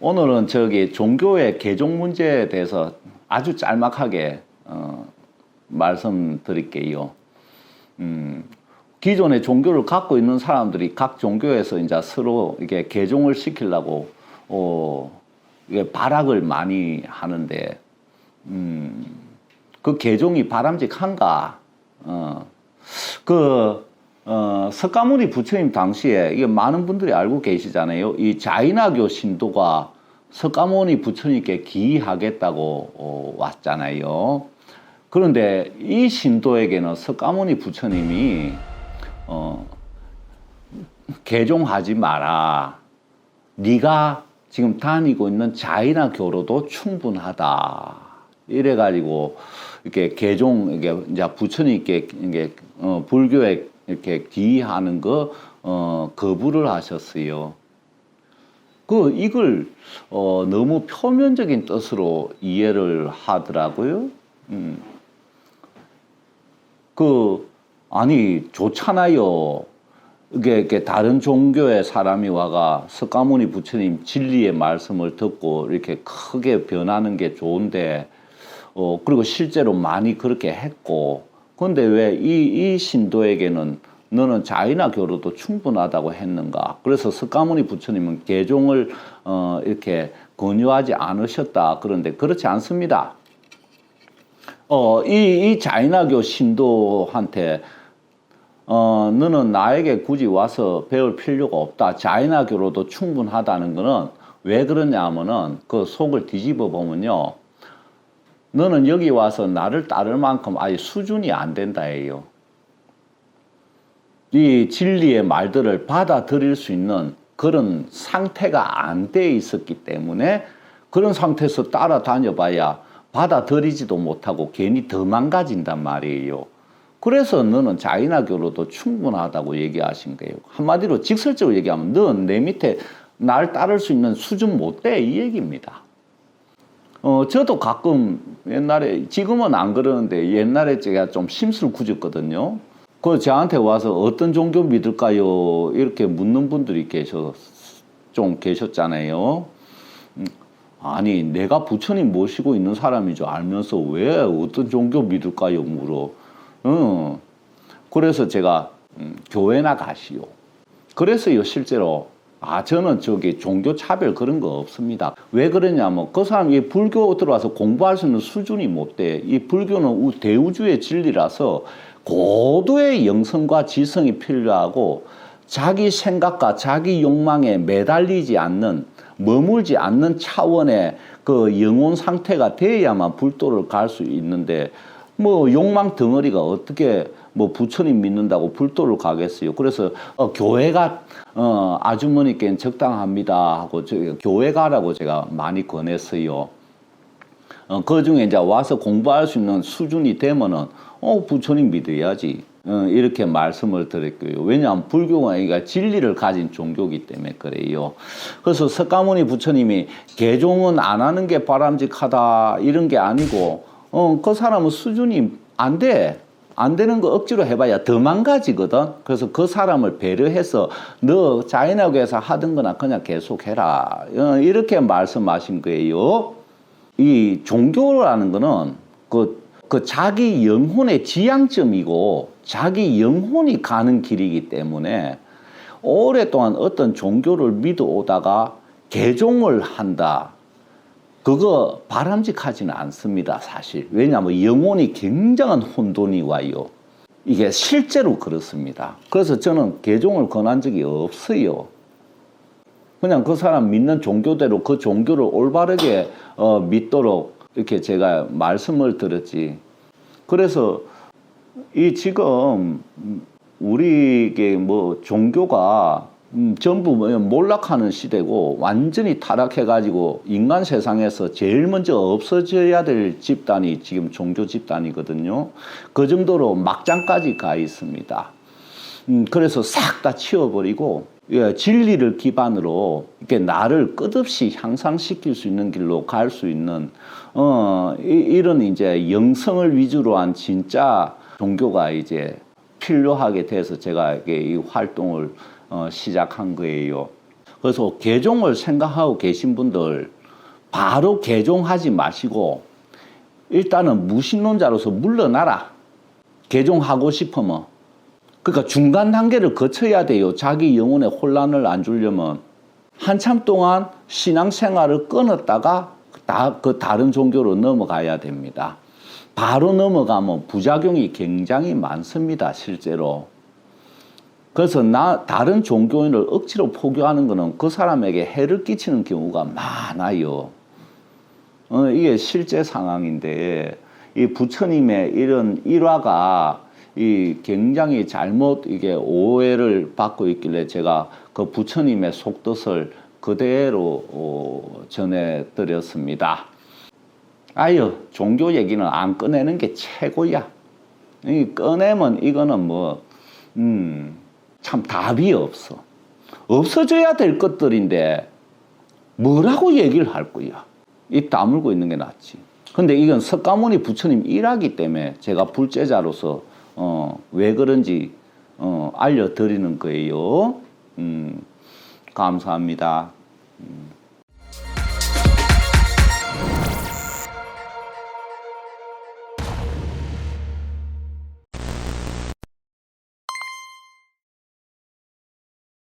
오늘은 저기 종교의 개종 문제에 대해서 아주 짤막하게 어, 말씀드릴게요. 음, 기존의 종교를 갖고 있는 사람들이 각 종교에서 이제 서로 이게 개종을 시키려고 어, 이게 발악을 많이 하는데 음, 그 개종이 바람직한가? 어, 그 어, 석가모니 부처님 당시에 이게 많은 분들이 알고 계시잖아요. 이 자인화교 신도가 석가모니 부처님께 기하겠다고 어, 왔잖아요. 그런데 이 신도에게는 석가모니 부처님이 어, 개종하지 마라. 네가 지금 다니고 있는 자인화교로도 충분하다. 이래 가지고 이렇게 개종 이게 이제 부처님께 이게 어, 불교에 이렇게 기하는 거 어, 거부를 하셨어요. 그 이걸 어, 너무 표면적인 뜻으로 이해를 하더라고요. 음. 그 아니 좋잖아요. 이게, 이게 다른 종교의 사람이 와가 석가모니 부처님 진리의 말씀을 듣고 이렇게 크게 변하는 게 좋은데 어 그리고 실제로 많이 그렇게 했고 근데 왜 이 이 신도에게는 너는 자이나 교로도 충분하다고 했는가? 그래서 석가모니 부처님은 개종을 어 이렇게 권유하지 않으셨다. 그런데 그렇지 않습니다. 어, 이, 이 자이나교 신도한테 어, 너는 나에게 굳이 와서 배울 필요가 없다. 자이나교로도 충분하다는 거는 왜 그러냐 하면은 그 속을 뒤집어 보면요. 너는 여기 와서 나를 따를 만큼 아예 수준이 안 된다예요. 이 진리의 말들을 받아들일 수 있는 그런 상태가 안 돼 있었기 때문에 그런 상태에서 따라다녀 봐야 받아들이지도 못하고 괜히 더 망가진단 말이에요. 그래서 너는 자인화교로도 충분하다고 얘기하신 거예요. 한마디로 직설적으로 얘기하면 넌 내 밑에 날 따를 수 있는 수준 못 돼 이 얘기입니다. 어, 저도 가끔 옛날에 지금은 안 그러는데 옛날에 제가 좀 심술 구졌거든요. 그 저한테 와서 어떤 종교 믿을까요? 이렇게 묻는 분들이 계셔 좀 계셨잖아요. 음, 아니 내가 부처님 모시고 있는 사람인 줄 알면서 왜 어떤 종교 믿을까요? 물어. 어. 그래서 제가 음, 교회나 가시오. 그래서요 실제로 아 저는 저기 종교 차별 그런 거 없습니다. 왜 그러냐면 그 사람이 불교 들어와서 공부할 수 있는 수준이 못 돼. 이 불교는 대우주의 진리라서 고도의 영성과 지성이 필요하고 자기 생각과 자기 욕망에 매달리지 않는 머물지 않는 차원의 그 영혼 상태가 돼야만 불도를 갈 수 있는데 뭐 욕망 덩어리가 어떻게 뭐 부처님 믿는다고 불도를 가겠어요. 그래서 어, 교회가 어, 아주머니께는 적당합니다 하고 저 교회 가라고 제가 많이 권했어요. 어, 그 중에 이제 와서 공부할 수 있는 수준이 되면은 어 부처님 믿어야지. 어, 이렇게 말씀을 드렸고요. 왜냐하면 불교가 이가 진리를 가진 종교이기 때문에 그래요. 그래서 석가모니 부처님이 개종은 안 하는 게 바람직하다 이런 게 아니고 어, 그 사람은 수준이 안 돼. 안 되는 거 억지로 해봐야 더 망가지거든. 그래서 그 사람을 배려해서 너 자인학교에서 하던 거나 그냥 계속 해라. 어, 이렇게 말씀하신 거예요. 이 종교라는 거는 그, 그 자기 영혼의 지향점이고 자기 영혼이 가는 길이기 때문에 오랫동안 어떤 종교를 믿어 오다가 개종을 한다. 그거 바람직하지는 않습니다, 사실. 왜냐하면 영혼이 굉장한 혼돈이 와요. 이게 실제로 그렇습니다. 그래서 저는 개종을 권한 적이 없어요. 그냥 그 사람 믿는 종교대로 그 종교를 올바르게 어, 믿도록 이렇게 제가 말씀을 드렸지. 그래서 이 지금 우리에게 뭐 종교가 음, 전부 뭐 몰락하는 시대고 완전히 타락해가지고 인간 세상에서 제일 먼저 없어져야 될 집단이 지금 종교 집단이거든요. 그 정도로 막장까지 가 있습니다. 음, 그래서 싹 다 치워버리고 예, 진리를 기반으로 이렇게 나를 끝없이 향상시킬 수 있는 길로 갈 수 있는 어, 이, 이런 이제 영성을 위주로 한 진짜 종교가 이제 필요하게 돼서 제가 이 활동을 어, 시작한 거예요. 그래서 개종을 생각하고 계신 분들 바로 개종하지 마시고 일단은 무신론자로서 물러나라. 개종하고 싶으면. 그러니까 중간 단계를 거쳐야 돼요. 자기 영혼에 혼란을 안 주려면. 한참 동안 신앙생활을 끊었다가 다, 그 다른 종교로 넘어가야 됩니다. 바로 넘어가면 부작용이 굉장히 많습니다, 실제로. 그래서 나 다른 종교인을 억지로 포교하는 것은 그 사람에게 해를 끼치는 경우가 많아요. 어, 이게 실제 상황인데 이 부처님의 이런 일화가 이 굉장히 잘못 이게 오해를 받고 있길래 제가 그 부처님의 속뜻을 그대로 어, 전해드렸습니다. 아유 종교 얘기는 안 꺼내는 게 최고야. 이 꺼내면 이거는 뭐 음, 참 답이 없어. 없어져야 될 것들인데 뭐라고 얘기를 할 거야. 입 다물고 있는 게 낫지. 근데 이건 석가모니 부처님 일하기 때문에 제가 불제자로서 어, 왜 그런지 어, 알려드리는 거예요. 음, 감사합니다. 음.